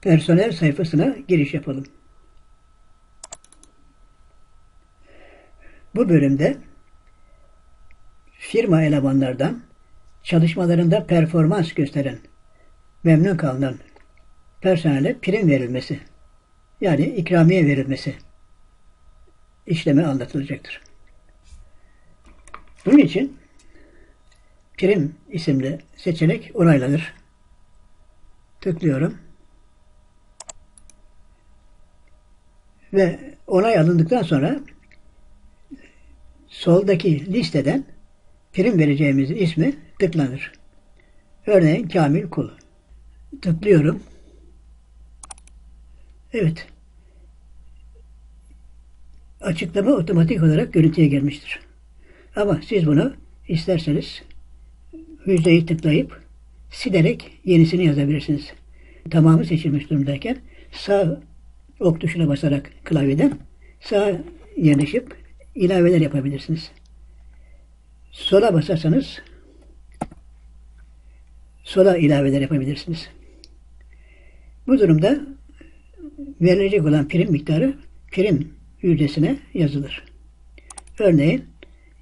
personel sayfasına giriş yapalım. Bu bölümde firma elemanlardan çalışmalarında performans gösteren, memnun kalınan personele prim verilmesi, yani ikramiye verilmesi işlemi anlatılacaktır. Bunun için prim isimli seçenek onaylanır. Tıklıyorum. Ve onay alındıktan sonra soldaki listeden prim vereceğimiz ismi tıklanır. Örneğin Kamil Kul. Tıklıyorum. Evet. Açıklama otomatik olarak görüntüye gelmiştir. Ama siz bunu isterseniz yüzdeyi tıklayıp silerek yenisini yazabilirsiniz. Tamamı seçilmiş durumdayken sağ ok tuşuna basarak klavyeden sağa yerleşip ilaveler yapabilirsiniz. Sola basarsanız sola ilaveler yapabilirsiniz. Bu durumda verilecek olan prim miktarı prim yüzdesine yazılır. Örneğin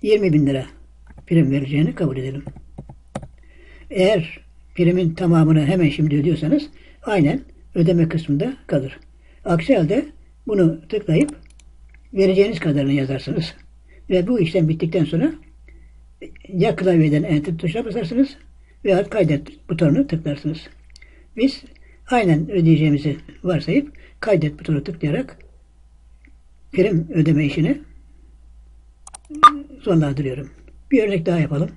20 bin lira prim vereceğini kabul edelim. Eğer primin tamamını hemen şimdi ödüyorsanız aynen ödeme kısmında kalır. Aksi halde bunu tıklayıp vereceğiniz kadarını yazarsınız. Ve bu işlem bittikten sonra ya klavyeden enter tuşuna basarsınız veya kaydet butonunu tıklarsınız. Biz aynen ödeyeceğimizi varsayıp kaydet butonu tıklayarak prim ödeme işini sonlandırıyorum. Bir örnek daha yapalım.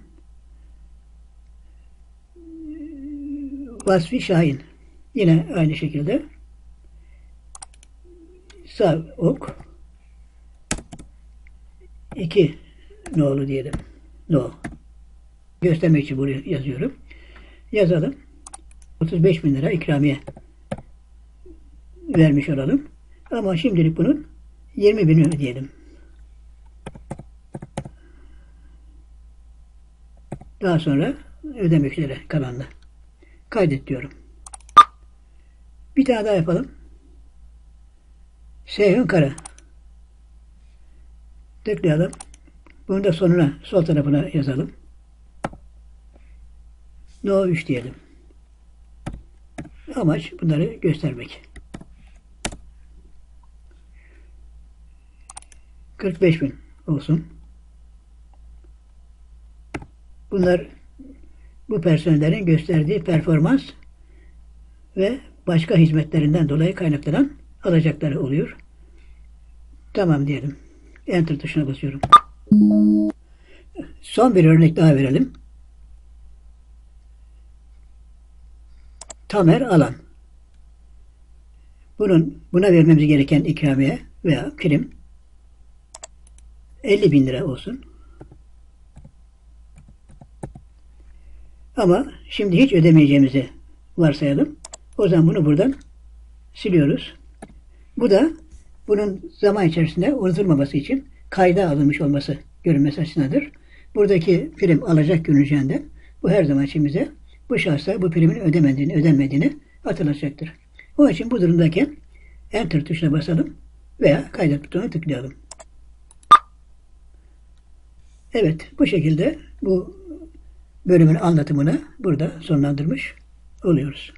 Vasfi Şahin. Yine aynı şekilde sağ ok iki nolu diyelim. No. Göstermek için buraya yazıyorum. Yazalım. 35 bin lira ikramiye vermiş olalım. Ama şimdilik bunun 20 bini ödeyelim. Daha sonra ödemek üzere kalanla. Kaydet diyorum. Bir tane daha yapalım. Seyhun Kara. Tıklayalım. Bunu da sonuna, sol tarafına yazalım. No 3 diyelim. Amaç bunları göstermek. 45 bin olsun. Bunlar bu personellerin gösterdiği performans ve başka hizmetlerinden dolayı kaynaklanan alacakları oluyor. Tamam diyelim. Enter tuşuna basıyorum. Son bir örnek daha verelim. Tamer Alan. Bunun buna vermemiz gereken ikramiye veya prim 50 bin lira olsun. Ama şimdi hiç ödemeyeceğimizi varsayalım. O zaman bunu buradan siliyoruz. Bu da bunun zaman içerisinde unutulmaması için kayda alınmış olması görünmesi açısındadır. Buradaki prim alacak görüneceğinden bu her zaman için bize bu şahsa bu primin ödemediğini, ödenmediğini hatırlatacaktır. O için bu durumdayken Enter tuşuna basalım veya kaydet butonuna tıklayalım. Evet, bu şekilde bu bölümün anlatımını burada sonlandırmış oluyoruz.